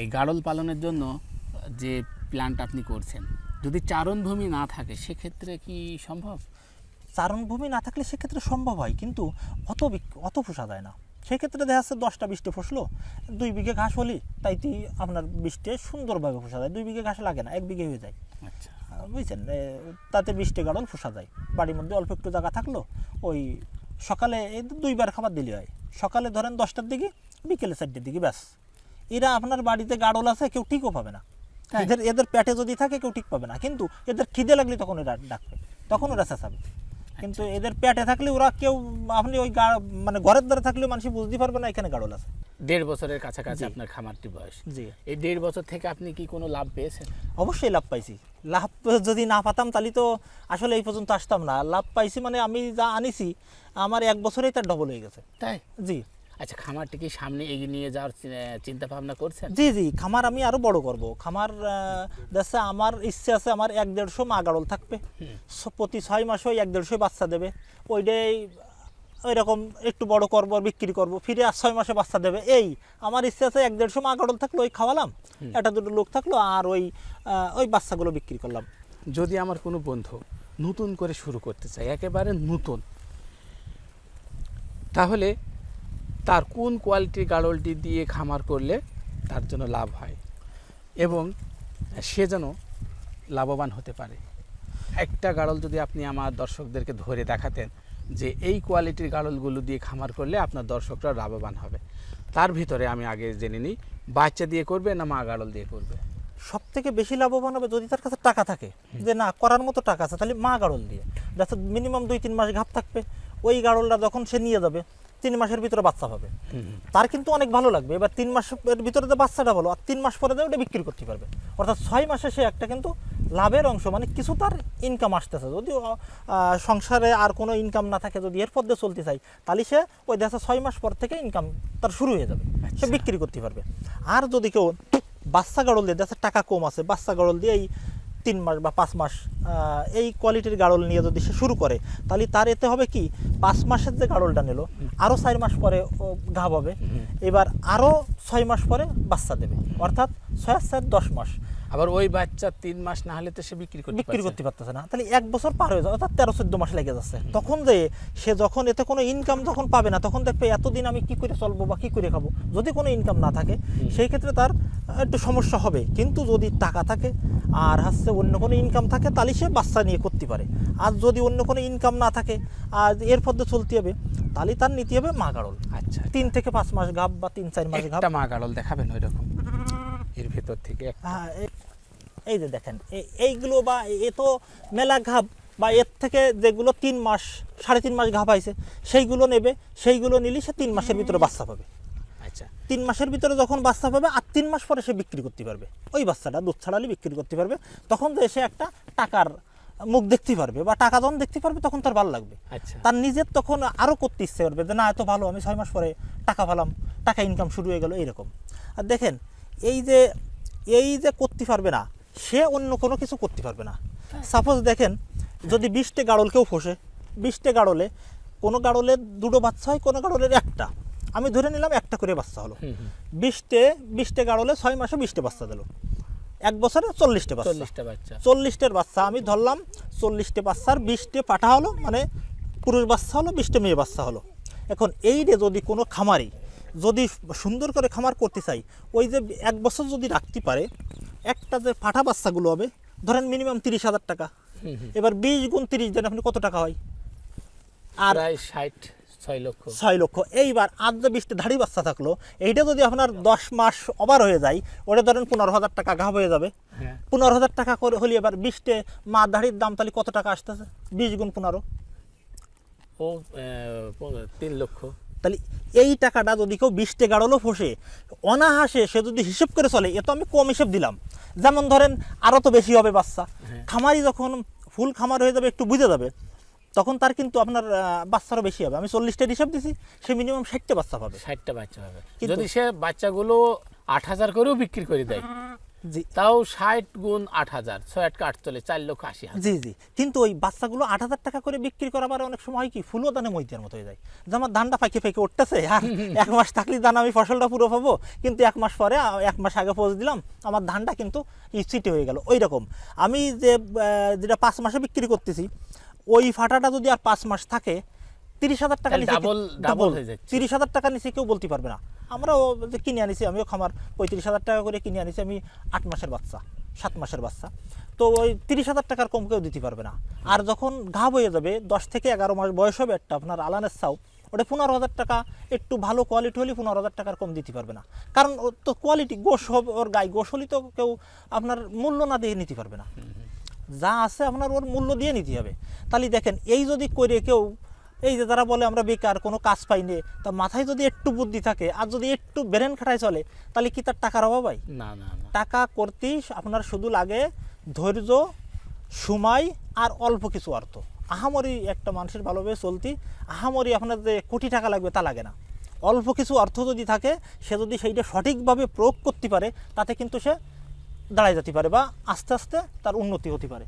এই গাড়ল পালনের জন্য যে প্ল্যান্ট আপনি করছেন যদি চারণভূমি না থাকে সেক্ষেত্রে কি সম্ভব? চারণভূমি না থাকলে সেক্ষেত্রে সম্ভব হয় কিন্তু অত অত পোষা যায় না। সেক্ষেত্রে দেখা যাচ্ছে দশটা বৃষ্টি ফসলো দুই বিঘে ঘাস হলি তাইতেই আপনার বৃষ্টি সুন্দরভাবে পোষা যায়। দুই বিঘে ঘাস লাগে না এক বিঘে হয়ে যায়। আচ্ছা। বুঝছেন? তাতে বৃষ্টি গাড়ল ফোসা যায়। বাড়ির মধ্যে অল্প একটু জায়গা থাকল ওই সকালে এই দুইবার খাবার দিলে হয়। সকালে ধরেন দশটার দিকে বিকেলে চারটের দিকে ব্যাস। এরা আপনার বাড়িতে গাড়ল আছে কেউ ঠিকও পাবে না। এদের এদের পেটে যদি থাকে কেউ ঠিক পাবে না। কিন্তু এদের খিদে লাগলে তখন এরা ডাকবে। তখন ওরা চেঁচাবে। কিন্তু এদের পেটে থাকলে ওরা কেউ আপনি ওই মানে ঘরের দ্বারা থাকলেও মানুষ বুঝতে পারবে না এখানে গাড়ল আছে। দেড় বছরের কাছাকাছি আপনার খামারটি বয়স। জি। এই দেড় বছর থেকে আপনি কি কোনো লাভ পেয়েছেন? অবশ্যই লাভ পাইছি। লাভ যদি না পাতাম তাহলে তো আসলে এই পর্যন্ত আসতাম না। লাভ পাইছি মানে আমি যা আনিছি আমার এক বছরেই তার ডবল হয়ে গেছে। তাই? জি। আচ্ছা খামারটি কি সামনে এগিয়ে নিয়ে যাওয়ার চিন্তা ভাবনা করছেন? জি জি খামার আমি আরও বড় করব। খামার দেখছে আমার ইচ্ছে আছে আমার এক দেড়শো মা গাড়ল থাকবে। প্রতি ছয় মাসে ওই এক দেড়শো বাচ্চা দেবে। ওইটাই ওই রকম একটু বড় করব বিক্রি করব ফিরে আর ছয় মাসে বাচ্চা দেবে। এই আমার ইচ্ছে আছে এক দেড়শো মা গাড়ল থাকল ওই খাওয়ালাম। একটা দুটো লোক থাকল আর ওই ওই বাচ্চাগুলো বিক্রি করলাম। যদি আমার কোনো বন্ধু নতুন করে শুরু করতে চায় একেবারে নতুন তাহলে তার কোন কোয়ালিটির গাড়লটি দিয়ে খামার করলে তার জন্য লাভ হয় এবং সে যেন লাভবান হতে পারে। একটা গাড়ল যদি আপনি আমার দর্শকদেরকে ধরে দেখাতেন যে এই কোয়ালিটির গাড়লগুলো দিয়ে খামার করলে আপনার দর্শকরা লাভবান হবে, তার ভিতরে আমি আগে জেনে নিই, বাচ্চা দিয়ে করবে না মা গাড়ল দিয়ে করবে? সব থেকে বেশি লাভবান হবে যদি তার কাছে টাকা থাকে, যে না, করার মতো টাকা আছে, তাহলে মা গাড়ল দিয়ে। যাতে মিনিমাম দুই তিন মাস ঘাপ থাকবে, ওই গাড়লটা যখন সে নিয়ে যাবে তিন মাসের ভিতরে বাচ্চা পাবে তার কিন্তু অনেক ভালো লাগবে। এবার তিন মাসের ভিতরে তো বাচ্চাটা ভালো আর তিন মাস পরে ওটা বিক্রি করতে পারবে। অর্থাৎ ছয় মাসে সে একটা কিন্তু লাভের অংশ মানে কিছু তার ইনকাম আসতেছে। যদি সংসারে আর কোনো ইনকাম না থাকে যদি এর পথে চলতে চাই তাহলে সে ওই দেখা ছয় মাস পর থেকে ইনকাম তার শুরু হয়ে যাবে। সে আচ্ছা। বিক্রি করতে পারবে। আর যদি কেউ বাচ্চা গাড়ল দিয়ে দেখা টাকা কম আছে বাচ্চা গাড়ল দিয়ে এই তিন মাস বা পাঁচ মাস এই কোয়ালিটির গাড়ল নিয়ে যদি সে শুরু করে তাহলে তার এতে হবে কি? পাঁচ মাসের যে গাড়লটা নিল আরও চার মাস পরে ঘাব হবে। এবার আরও ছয় মাস পরে বাচ্চা দেবে। অর্থাৎ ছয় চার দশ মাস। আবার ওই বাচ্চা তিন মাস না হলে তো সে বিক্রি করতে বিক্রি করতে পারতেছে না। তাহলে এক বছর পার হয়ে যাবে অর্থাৎ তেরো চোদ্দ মাস লেগে যাচ্ছে। তখন যে সে যখন এতে কোনো ইনকাম যখন পাবে না তখন দেখবে এতদিন আমি কি করে চলবো বা কি করে খাব? যদি কোনো ইনকাম না থাকে সেই ক্ষেত্রে তার একটু সমস্যা হবে। কিন্তু যদি টাকা থাকে আর হচ্ছে অন্য কোনো ইনকাম থাকে তাহলে সে বাচ্চা নিয়ে করতে পারে। আর যদি অন্য কোনো ইনকাম না থাকে আর এর পথে চলতে হবে তাহলে তার নিতে হবে মা গাড়ল আচ্ছা। তিন থেকে পাঁচ মাস ঘাপ বা তিন চার মাস একটা মা গাড়ল দেখাবেন ওই রকম এর ভেতর থেকে হ্যাঁ এই যে দেখেন এইগুলো বা এ তো মেলা ঘাপ বা এর থেকে যেগুলো তিন মাস সাড়ে তিন মাস ঘাপ আইছে সেইগুলো নেবে সেইগুলো নিলে সে তিন মাসের ভিতরে বাচ্চা পাবে। আচ্ছা। তিন মাসের ভিতরে যখন বাচ্চা পাবে আর তিন মাস পরে সে বিক্রি করতে পারবে। ওই বাচ্চাটা দুধ ছাড়ালে বিক্রি করতে পারবে। তখন যে সে একটা টাকার মুখ দেখতে পারবে বা টাকা যখন দেখতে পারবে তখন তার ভালো লাগবে। আচ্ছা। তার নিজের তখন আরও করতে ইচ্ছে করবে যে না এত ভালো আমি ছয় মাস পরে টাকা পেলাম টাকা ইনকাম শুরু হয়ে গেল এইরকম। আর দেখেন এই যে এই যে করতে পারবে না সে অন্য কোনো কিছু করতে পারবে না। সাপোজ দেখেন যদি বিশটে গাড়ল কেউ ফসে বিশটে গাড়লে কোনো গাড়লে দুটো বাচ্চা হয় কোনো গাড়লের একটা। আমি ধরে নিলাম একটা করে বাচ্চা হলো। বিশটে বিশটে গাড়লে ছয় মাসে বিশটে বাচ্চা দিল। এক বছরে চল্লিশটে বাচ্চা। চল্লিশটা বাচ্চা। চল্লিশটার বাচ্চা আমি ধরলাম চল্লিশটে বাচ্চার বিশটে পাঠা হলো মানে পুরুষ বাচ্চা হলো বিশটে মেয়ে বাচ্চা হলো। এখন এই রে যদি কোনো খামারি যদি সুন্দর করে খামার করতে চাই ওই যে এক বছর যদি রাখতে পারে একটা যে পাঠা বাচ্চাগুলো হবে ধরেন মিনিমাম তিরিশ হাজার টাকা। এবার বিশ গুণ তিরিশ দেন আপনি কত টাকা হয়? আর ষাট ছয় লক্ষ। ছয় লক্ষ। এইবার আর যে বিশটা ধাড়ি বাচ্চা থাকল এইটা যদি আপনার দশ মাস ওভার হয়ে যায় ওটা ধরেন পনেরো হাজার টাকা ঘাপ হয়ে যাবে। হ্যাঁ। পনেরো হাজার টাকা করে হলে এবার বিশটে মা দাড়ির দাম তাহলে কত টাকা আসতেছে? বিশ গুণ পনেরো। ও তিন লক্ষ। তাহলে এই টাকাটা যদি কেউ বিশটে গাড়লও ফসে অনাহাসে সে যদি হিসেব করে চলে এ তো আমি কম হিসেব দিলাম। যেমন ধরেন আরও তো বেশি হবে বাচ্চা। হ্যাঁ। খামারি যখন ফুল খামার হয়ে যাবে একটু বুঝে যাবে তখন তার কিন্তু আপনার বাচ্চারও বেশি হবে। আমি চল্লিশটার হিসাব দিছি সে মিনিমাম ষাটটা বাচ্চা পাবে। ষাটটা বাচ্চা কিন্তু- যদি সে বাচ্চাগুলো আট হাজার করেও বিক্রি করে দেয় জি। তাও ষাট গুণ আট হাজার ছয় আটকে আটচল্লিশ চার লক্ষ আশি হাজার। জি জি। কিন্তু ওই বাচ্চাগুলো আট হাজার টাকা করে বিক্রি করা আবার অনেক সময় হয় কি ফুলও দানে মইতিয়ার মতো হয়ে যায়। যে আমার ধানটা ফাঁকে ফাঁকে উঠতেছে আর এক মাস থাকলে দান আমি ফসলটা পুরো পাবো। কিন্তু এক মাস পরে এক মাস আগে পৌঁছে দিলাম আমার ধানটা কিন্তু চিটে হয়ে গেল। ওই রকম। আমি যে যেটা পাঁচ মাসে বিক্রি করতেছি ওই ফাটাটা যদি আর পাঁচ মাস থাকে তিরিশ হাজার টাকা নিচে হয়ে যাচ্ছে। তিরিশ হাজার টাকা নিচে কেউ বলতে পারবে না। আমরাও যে কিনে আনিছি আমিও খামার পঁয়ত্রিশ হাজার টাকা করে কিনে আনিছি আমি আট মাসের বাচ্চা সাত মাসের বাচ্চা। তো ওই তিরিশ হাজার টাকার কম কেউ দিতে পারবে না। আর যখন ঘাব হয়ে যাবে দশ থেকে এগারো মাস বয়স হবে একটা আপনার আলানের চাও ওটা পনেরো হাজার টাকা একটু ভালো কোয়ালিটি হলে পনেরো হাজার টাকার কম দিতে পারবে না। কারণ ওর তো কোয়ালিটি গোশ হবে ওর গায়ে গোশ হলে তো কেউ আপনার মূল্য না দিয়ে নিতে পারবে না। যা আছে আপনার ওর মূল্য দিয়ে নিতে হবে। তাহলে দেখেন এই যদি করে কেউ এই যে যারা বলে আমরা বেকার কোনো কাজ পাইনি তা মাথায় যদি একটু বুদ্ধি থাকে আর যদি একটু ব্রেন খাটায় চলে তাহলে কি তার টাকার অভাব হয়? না না না। টাকা করতেই আপনার শুধু লাগে ধৈর্য সময় আর অল্প কিছু অর্থ। আহামরি একটা মানুষের ভালোভাবে চলতি আহামরি আপনার যে কোটি টাকা লাগবে তা লাগে না। অল্প কিছু অর্থ যদি থাকে সে যদি সেইটা সঠিকভাবে প্রয়োগ করতে পারে তাতে কিন্তু সে দাঁড়ায় যেতে পারে বা আস্তে আস্তে তার উন্নতি হতে পারে।